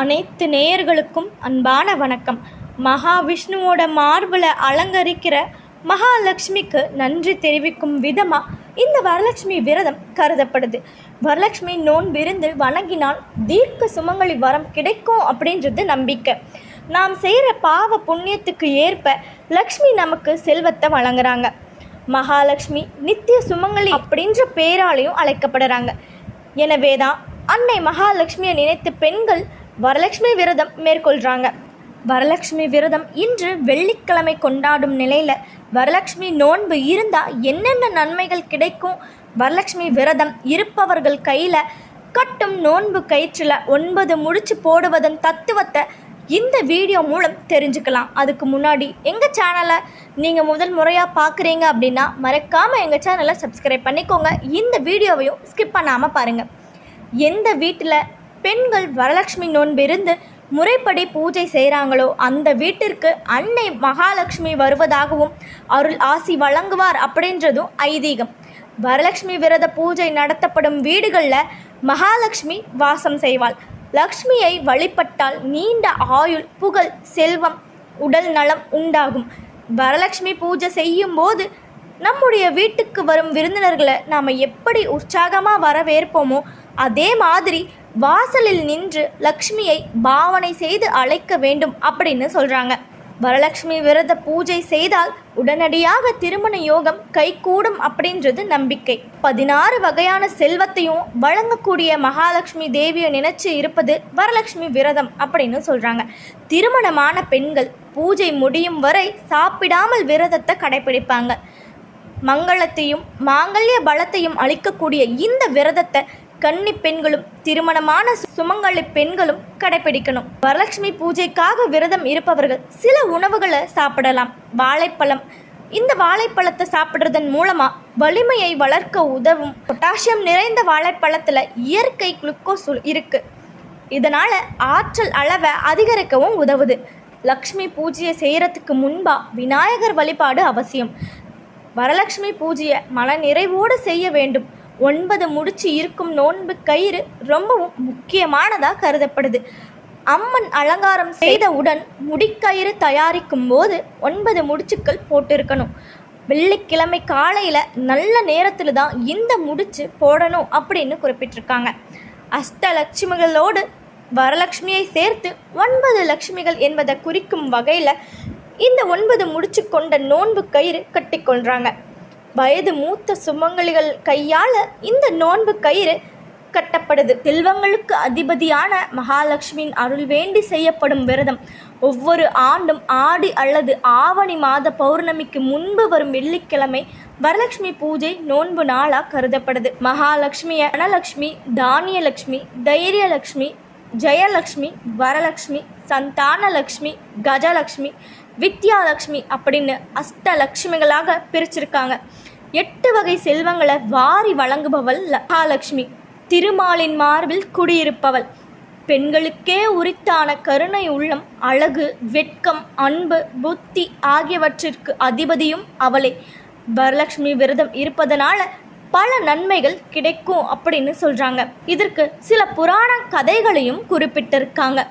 அனைத்து நேயர்களுக்கும் அன்பான வணக்கம். மகாவிஷ்ணுவோட மார்பில் அலங்கரிக்கிற மகாலட்சுமிக்கு நன்றி தெரிவிக்கும் விதமாக இந்த வரலட்சுமி விரதம் கருதப்படுது. வரலட்சுமி நோன்பிருந்து வணங்கினால் தீர்க்க சுமங்கலி வரம் கிடைக்கும் அப்படின்றது நம்பிக்கை. நாம் செய்கிற பாவ புண்ணியத்துக்கு ஏற்ப லக்ஷ்மி நமக்கு செல்வத்தை வழங்குறாங்க. மகாலட்சுமி நித்திய சுமங்கலி அப்படின்ற பேராலையும் அழைக்கப்படுறாங்க. எனவே தான் அன்னை மகாலட்சுமியை நினைத்து பெண்கள் வரலட்சுமி விரதம் மேற்கொள்கிறாங்க வரலட்சுமி விரதம் இன்று வெள்ளிக்கிழமை கொண்டாடும் நிலையில் வரலட்சுமி நோன்பு இருந்தால் என்னென்ன நன்மைகள் கிடைக்கும்? வரலட்சுமி விரதம் இருப்பவர்கள் கையில் கட்டும் நோன்பு கயிற்றில் ஒன்பது முடிச்சு போடுவதன் தத்துவத்தை இந்த வீடியோ மூலம் தெரிஞ்சுக்கலாம். அதுக்கு முன்னாடி எங்கள் சேனலை நீங்கள் முதல் முறையாக பார்க்குறீங்க அப்படின்னா மறக்காமல் எங்கள் சேனலை சப்ஸ்கிரைப் பண்ணிக்கோங்க. இந்த வீடியோவையும் ஸ்கிப் பண்ணாமல் பாருங்கள் எந்த வீட்டில் பெண்கள் வரலட்சுமி நோன்பிருந்து முறைப்படி பூஜை செய்கிறாங்களோ அந்த வீட்டிற்கு அன்னை மகாலட்சுமி வருவதாகவும் அருள் ஆசி வழங்குவார் அப்படின்றதும் ஐதீகம். வரலட்சுமி விரத பூஜை நடத்தப்படும் வீடுகளில் மகாலட்சுமி வாசம் செய்வாள். லக்ஷ்மியை வழிபட்டால் நீண்ட ஆயுள் புகழ் செல்வம் உடல் நலம் உண்டாகும். வரலட்சுமி பூஜை செய்யும் போது நம்முடைய வீட்டுக்கு வரும் விருந்தினர்களை நாம் எப்படி உற்சாகமாக வரவேற்போமோ அதே மாதிரி வாசலில் நின்று லக்ஷ்மியை பாவனை செய்து அழைக்க வேண்டும் அப்படின்னு சொல்கிறாங்க வரலட்சுமி விரத பூஜை செய்தால் உடனடியாக திருமண யோகம் கைகூடும் அப்படின்றது நம்பிக்கை. பதினாறு வகையான செல்வத்தையும் வழங்கக்கூடிய மகாலட்சுமி தேவியை நினைச்சு இருப்பது வரலட்சுமி விரதம் அப்படின்னு சொல்கிறாங்க திருமணமான பெண்கள் பூஜை முடியும் வரை சாப்பிடாமல் விரதத்தை கடைபிடிப்பாங்க. மங்களத்தையும் மாங்கல்ய பலத்தையும் அளிக்கக்கூடிய இந்த விரதத்தை கன்னி பெண்களும் திருமணமான சுமங்கலி பெண்களும் கடைபிடிக்கணும் வரலட்சுமி பூஜைக்காக விரதம் இருப்பவர்கள் சில உணவுகளை சாப்பிடலாம். வாழைப்பழம். இந்த வாழைப்பழத்தை சாப்பிட்றதன் மூலமா வலிமையை வளர்க்க உதவும். பொட்டாசியம் நிறைந்த வாழைப்பழத்துல இயற்கை குளுக்கோஸ் இருக்கு. இதனால ஆற்றல் அளவை அதிகரிக்கவும் உதவுது. லக்ஷ்மி பூஜையை செய்கிறதுக்கு முன்பா விநாயகர் வழிபாடு அவசியம். வரலட்சுமி பூஜையை மன நிறைவோடு செய்ய வேண்டும். ஒன்பது முடிச்சு இருக்கும் நோன்பு கயிறு ரொம்பவும் முக்கியமானதாக கருதப்படுது. அம்மன் அலங்காரம் செய்தவுடன் முடிக்கயிறு தயாரிக்கும் போது ஒன்பது முடிச்சுக்கள் போட்டிருக்கணும். வெள்ளிக்கிழமை காலையில் நல்ல நேரத்தில் தான் இந்த முடிச்சு போடணும் அப்படின்னு குறிப்பிட்டிருக்காங்க. அஷ்டலட்சுமிகளோடு வரலட்சுமியை சேர்த்து ஒன்பது லட்சுமிகள் என்பதை குறிக்கும் வகையில் இந்த ஒன்பது முடிச்சு கொண்ட நோன்பு கயிறு கட்டிக்கொள்கிறாங்க வயது மூத்த சுமங்கலிகள் கையால் இந்த நோன்பு கயிறு கட்டப்படுது. செல்வங்களுக்கு அதிபதியான மகாலட்சுமியின் அருள் வேண்டி செய்யப்படும் விரதம். ஒவ்வொரு ஆண்டும் ஆடி அல்லது ஆவணி மாத பௌர்ணமிக்கு முன்பு வரும் வெள்ளிக்கிழமை வரலட்சுமி பூஜை நோன்பு நாளாக கருதப்படுது. மகாலட்சுமி தனலட்சுமி தானியலட்சுமி தைரியலட்சுமி ஜெயலக்ஷ்மி வரலக்ஷ்மி சந்தானலக்ஷ்மி கஜலக்ஷ்மி வித்யாலக்ஷ்மி அப்படின்னு அஷ்டலக்ஷ்மிகளாக பிரிச்சிருக்காங்க. எட்டு வகை செல்வங்களை வாரி வழங்குபவள் மகாலட்சுமி திருமாலின் மார்பில் குடியிருப்பவள். பெண்களுக்கே உரித்தான கருணை உள்ளம் அழகு வெட்கம் அன்பு புத்தி ஆகியவற்றிற்கு அதிபதியும் அவளே. வரலட்சுமி விரதம் இருப்பதனால பல நன்மைகள் கிடைக்கும் அப்படின்னு சொல்றாங்க. இதற்கு சில புராண கதைகளையும் குறிப்பிட்டிருக்காங்க.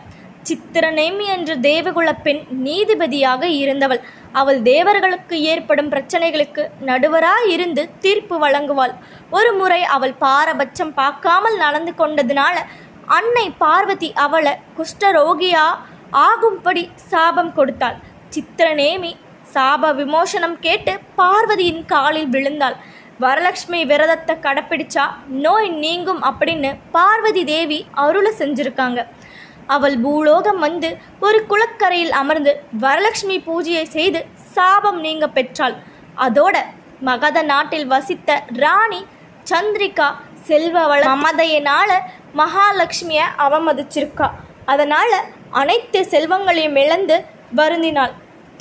சித்திரநேமி என்ற தேவகுல பெண் நீதிபதியாக இருந்தவள். அவள் தேவர்களுக்கு ஏற்படும் பிரச்சனைகளுக்கு நடுவராய் இருந்து தீர்ப்பு வழங்குவாள். ஒரு முறை அவள் பாரபட்சம் பார்க்காமல் நடந்து கொண்டதுனால அன்னை பார்வதி அவளை குஷ்டரோகியா ஆகும்படி சாபம் கொடுத்தாள். சித்திரநேமி சாப விமோசனம் கேட்டு பார்வதியின் காலில் விழுந்தாள். வரலட்சுமி விரதத்தை கடைப்பிடிச்சா நோய் நீங்கும் அப்படின்னு பார்வதி தேவி அருளை செஞ்சுருக்காங்க. அவள் பூலோகம் வந்து ஒரு குளக்கரையில் அமர்ந்து வரலட்சுமி பூஜையை செய்து சாபம் நீங்க பெற்றாள். அதோட மகத நாட்டில் வசித்த ராணி சந்திரிகா செல்வ வள மமதையினால மகாலட்சுமியை அவமதிச்சிருக்கா. அதனால் அனைத்து செல்வங்களையும் இழந்து வருந்தினாள்.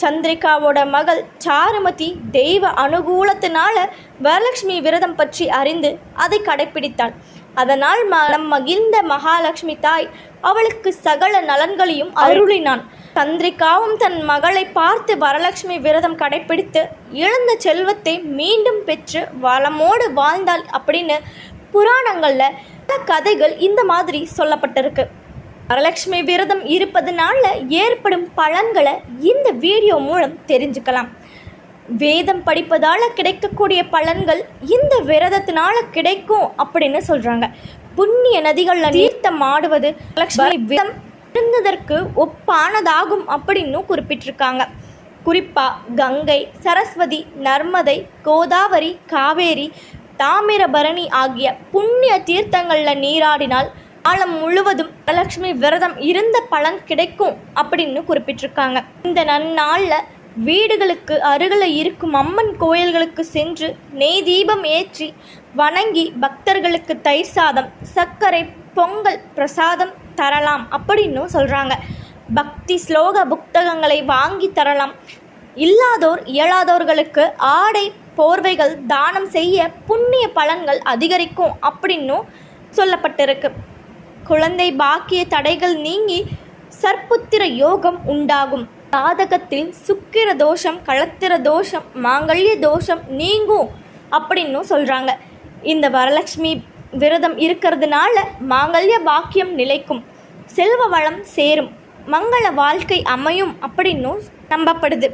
சந்திரிகாவோட மகள் சாருமதி தெய்வ அனுகூலத்தினால வரலட்சுமி விரதம் பற்றி அறிந்து அதை கடைப்பிடித்தாள். அதனால் மனம் மகிழ்ந்த மகாலட்சுமி தாய் அவளுக்கு சகல நலன்களையும் அருளினான். சந்திரிகாவும் தன் மகளை பார்த்து வரலட்சுமி விரதம் கடைப்பிடித்து இழந்த செல்வத்தை மீண்டும் பெற்று வளமோடு வாழ்ந்தாள் அப்படின்னு புராணங்களில் பல கதைகள் இந்த மாதிரி சொல்லப்பட்டிருக்கு. வரலட்சுமி விரதம் இருப்பதனால ஏற்படும் பலன்களை இந்த வீடியோ மூலம் தெரிஞ்சுக்கலாம். வேதம் படிப்பதால் கிடைக்கக்கூடிய பலன்கள் இந்த விரதத்தினால கிடைக்கும் அப்படின்னு சொல்கிறாங்க புண்ணிய நதிகளில் தீர்த்தம் ஆடுவது லக்ஷ்மி விரதம் இருந்ததற்கு ஒப்பானதாகும் அப்படின்னு குறிப்பிட்டிருக்காங்க. குறிப்பாக கங்கை சரஸ்வதி நர்மதை கோதாவரி காவேரி தாமிரபரணி ஆகிய புண்ணிய தீர்த்தங்களில் நீராடினால் காலம் முழுவதும் வரலட்சுமி விரதம் இருந்த பலன் கிடைக்கும் அப்படின்னு குறிப்பிட்டிருக்காங்க. இந்த நன்னாளில் வீடுகளுக்கு அருகில் இருக்கும் அம்மன் கோயில்களுக்கு சென்று நெய் தீபம் ஏற்றி வணங்கி பக்தர்களுக்கு தயிர் சாதம் சர்க்கரை பொங்கல் பிரசாதம் தரலாம் அப்படின்னும் சொல்கிறாங்க பக்தி ஸ்லோக புத்தகங்களை வாங்கி தரலாம். இல்லாதோர் இயலாதோர்களுக்கு ஆடை போர்வைகள் தானம் செய்ய புண்ணிய பலன்கள் அதிகரிக்கும் அப்படின்னும் சொல்லப்பட்டிருக்கு. குழந்தை பாக்கிய தடைகள் நீங்கி சற்புத்திர யோகம் உண்டாகும். ஜாதகத்தில் சுக்கிர தோஷம் களத்திர தோஷம் மாங்கல்ய தோஷம் நீங்கும் அப்படின்னும் சொல்கிறாங்க இந்த வரலட்சுமி விரதம் இருக்கிறதுனால மாங்கல்ய பாக்கியம் நிலைக்கும் செல்வ வளம் சேரும் மங்கள வாழ்க்கை அமையும் அப்படின்னும் நம்பப்படுது.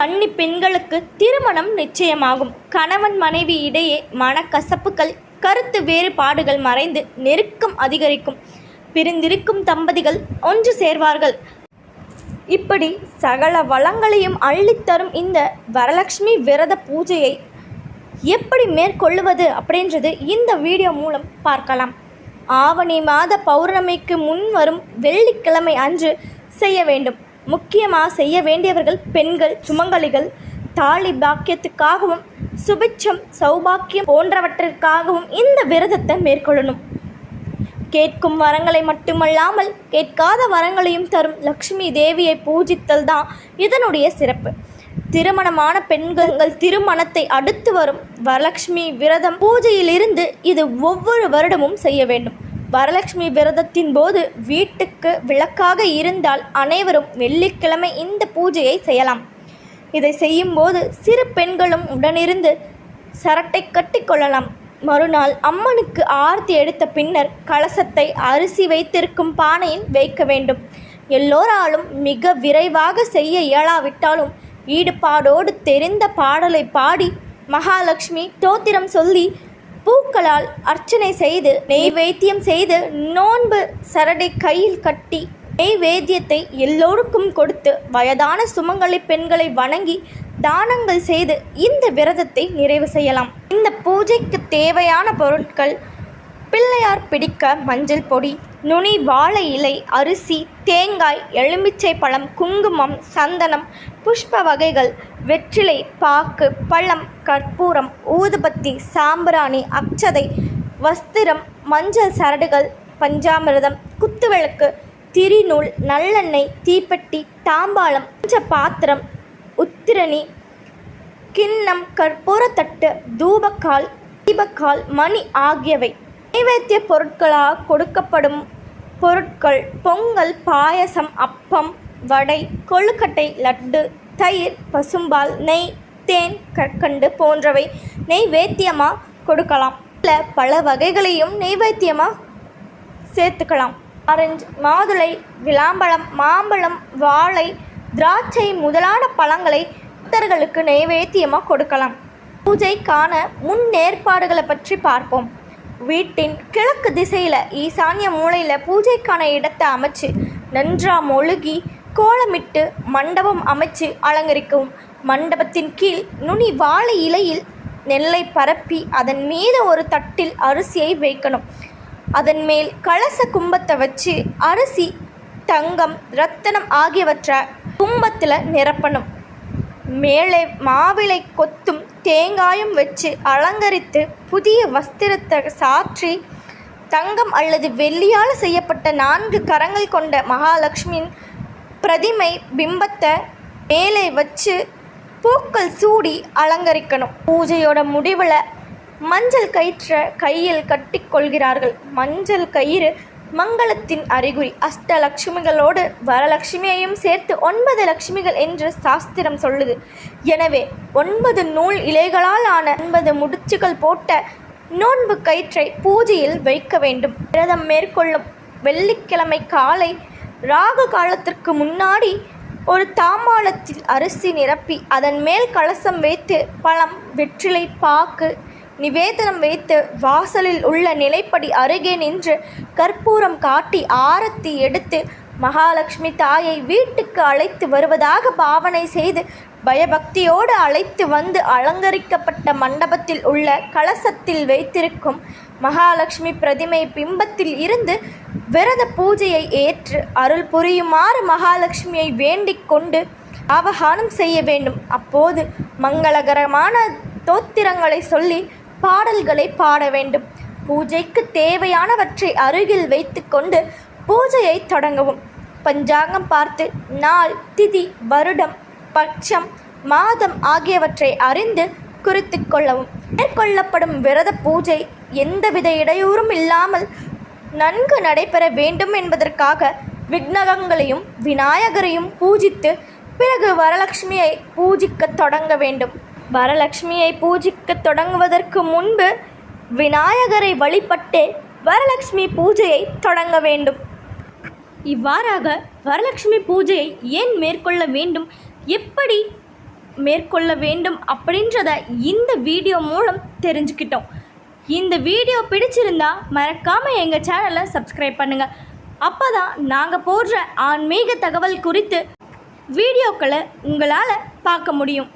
கன்னி பெண்களுக்கு திருமணம் நிச்சயமாகும். கணவன் மனைவி இடையே மனக்கசப்புகள் கருத்து வேறுபாடுகள் மறைந்து நெருக்கம் அதிகரிக்கும். பிரிந்திருக்கும் தம்பதிகள் ஒன்று சேர்வார்கள். இப்படி சகல வளங்களையும் அள்ளித்தரும் இந்த வரலட்சுமி விரத பூஜையை எப்படி மேற்கொள்ளுவது அப்படின்றது இந்த வீடியோ மூலம் பார்க்கலாம். ஆவணி மாத பௌர்ணமிக்கு முன் வரும் வெள்ளிக்கிழமை அன்று செய்ய வேண்டும். முக்கியமாக செய்ய வேண்டியவர்கள் பெண்கள் சுமங்கலிகள் தாலி பாக்கியத்துக்காகவும் சுபிட்சம் சௌபாக்கியம் போன்றவற்றிற்காகவும் இந்த விரதத்தை மேற்கொள்ளணும். கேட்கும் வரங்களை மட்டுமல்லாமல் கேட்காத வரங்களையும் தரும் லக்ஷ்மி தேவியை பூஜித்தல் தான் இதனுடைய சிறப்பு. திருமணமான பெண்கள் திருமணத்தை அடுத்து வரும் வரலட்சுமி விரதம் பூஜையிலிருந்து இது ஒவ்வொரு வருடமும் செய்ய வேண்டும். வரலட்சுமி விரதத்தின் போது வீட்டுக்கு விளக்காக இருந்தால் அனைவரும் வெள்ளிக்கிழமை இந்த பூஜையை செய்யலாம். இதை செய்யும்போது சிறு பெண்களும் உடனிருந்து சரட்டை கட்டி கொள்ளலாம். மறுநாள் அம்மனுக்கு ஆர்த்தி எடுத்த பின்னர் கலசத்தை அரிசி வைத்திருக்கும் பானையில் வைக்க வேண்டும். எல்லோராலும் மிக விரைவாக செய்ய இயலாவிட்டாலும் ஈடுபாடோடு தெரிந்த பாடலை பாடி மகாலட்சுமி தோத்திரம் சொல்லி பூக்களால் அர்ச்சனை செய்து நெய்வேத்தியம் செய்து நோன்பு சரடை கையில் கட்டி நெய்வேத்தியத்தை எல்லோருக்கும் கொடுத்து வயதான சுமங்கலி பெண்களை வணங்கி தானங்கள் செய்து இந்த விரதத்தை நிறைவு செய்யலாம். இந்த பூஜைக்கு தேவையான பொருட்கள் பிள்ளையார் பிடிக்க மஞ்சள் பொடி நுனி வாழை இலை அரிசி தேங்காய் எலுமிச்சை பழம் குங்குமம் சந்தனம் புஷ்ப வகைகள் வெற்றிலை பாக்கு பழம் கற்பூரம் ஊதுபத்தி சாம்பிராணி அக்ஷதை வஸ்திரம் மஞ்சள் சரடுகள் பஞ்சாமிரதம் குத்துவிளக்கு திரிநூல் நல்லெண்ணெய் தீப்பெட்டி தாம்பாளம் பஞ்ச பாத்திரம் உத்திரணி. கிண்ணம் கற்பூரத்தட்டு தூபக்கால் தீபக்கால் மணி ஆகியவை நைவேத்திய பொருட்களாக கொடுக்கப்படும் பொருட்கள். பொங்கல் பாயசம் அப்பம் வடை கொழுக்கட்டை லட்டு தயிர் பசும்பால் நெய் தேன் கற்கண்டு போன்றவை நெய்வேத்தியமாக கொடுக்கலாம். இல்லை பல வகைகளையும் நெய்வேத்தியமாக சேர்த்துக்கலாம். ஆரஞ்சு மாதுளை விளாம்பழம் மாம்பழம் வாழை திராட்சை முதலான பழங்களை பக்தர்களுக்கு நைவேத்தியமாக கொடுக்கலாம். பூஜைக்கான முன்னேற்பாடுகளை பற்றி பார்ப்போம். வீட்டின் கிழக்கு திசையில் ஈசானிய மூலையில் பூஜைக்கான இடத்தை அமைச்சு நன்றா மொழுகி கோலமிட்டு மண்டபம் அமைச்சு அலங்கரிக்கவும். மண்டபத்தின் கீழ் நுனி வாழை இலையில் நெல்லை பரப்பி அதன் மீது ஒரு தட்டில் அரிசியை வைக்கணும். அதன் மேல் கலச கும்பத்தை வச்சு அரிசி தங்கம் ரத்தனம் ஆகியவற்றை கும்பத்தில் நிரப்பணும். மேலே மாவிளை கொத்தும் தேங்காயும் வச்சு அலங்கரித்து புதிய வஸ்திரத்தை சாற்றி தங்கம் அல்லது வெள்ளியால் செய்யப்பட்ட நான்கு கரங்கள் கொண்ட மகாலட்சுமியின் பிரதிமை பிம்பத்தை மேலே வச்சு பூக்கள் சூடி அலங்கரிக்கணும். பூஜையோட முடிவில் மஞ்சள் கயிற்றை கையில் கட்டிக்கொள்கிறார்கள் மஞ்சள் கயிறு மங்களத்தின் அறிகுறி. அஷ்டலட்சுமிகளோடு வரலட்சுமியையும் சேர்த்து ஒன்பது லட்சுமிகள் என்று சாஸ்திரம் சொல்லுது. எனவே ஒன்பது நூல் இலைகளால் ஆன ஒன்பது முடிச்சுகள் போட்ட நோன்பு கயிற்றை பூஜையில் வைக்க வேண்டும். விரதம் மேற்கொள்ளும் வெள்ளிக்கிழமை காலை ராகு காலத்திற்கு முன்னாடி ஒரு தாம்பாளத்தில் அரிசி நிரப்பி அதன் மேல் கலசம் வைத்து பழம் வெற்றிலை பாக்கு நிவேதனம் வைத்து வாசலில் உள்ள நிலைப்படி அருகே நின்று கற்பூரம் காட்டி ஆரத்தி எடுத்து மகாலட்சுமி தாயை வீட்டுக்கு அழைத்து வருவதாக பாவனை செய்து பயபக்தியோடு அழைத்து வந்து அலங்கரிக்கப்பட்ட மண்டபத்தில் உள்ள கலசத்தில் வைத்திருக்கும் மகாலட்சுமி பிரதிமை பிம்பத்தில் இருந்து விரத பூஜையை ஏற்று அருள் புரியுமாறு மகாலட்சுமியை வேண்டிக் கொண்டு ஆவகானம் செய்ய வேண்டும். அப்போது மங்களகரமான தோத்திரங்களை சொல்லி பாடல்களை பாட வேண்டும். பூஜைக்கு தேவையானவற்றை அருகில் வைத்துக்கொண்டு பூஜையை தொடங்கவும். பஞ்சாங்கம் பார்த்து நாள் திதி வருடம் பட்சம் மாதம் ஆகியவற்றை அறிந்து குறித்து கொள்ளவும். மேற்கொள்ளப்படும் விரத பூஜை எந்தவித இடையூறும் இல்லாமல் நன்கு நடைபெற வேண்டும் என்பதற்காக விக்னகங்களையும் விநாயகரையும் பூஜித்து பிறகு வரலட்சுமியை பூஜிக்கத் தொடங்க வேண்டும். வரலட்சுமியை பூஜிக்க தொடங்குவதற்கு முன்பு விநாயகரை வழிபட்டே வரலட்சுமி பூஜையை தொடங்க வேண்டும். இவ்வாறாக வரலட்சுமி பூஜையை ஏன் மேற்கொள்ள வேண்டும்? எப்படி மேற்கொள்ள வேண்டும் அப்படின்றத இந்த வீடியோ மூலம் தெரிஞ்சுக்கிட்டோம். இந்த வீடியோ பிடிச்சிருந்தா மறக்காமல் எங்கள் சேனலை சப்ஸ்கிரைப் பண்ணுங்கள் அப்போ தான் நாங்கள் போடுற ஆன்மீக தகவல் குறித்து வீடியோக்களை உங்களால் பார்க்க முடியும்.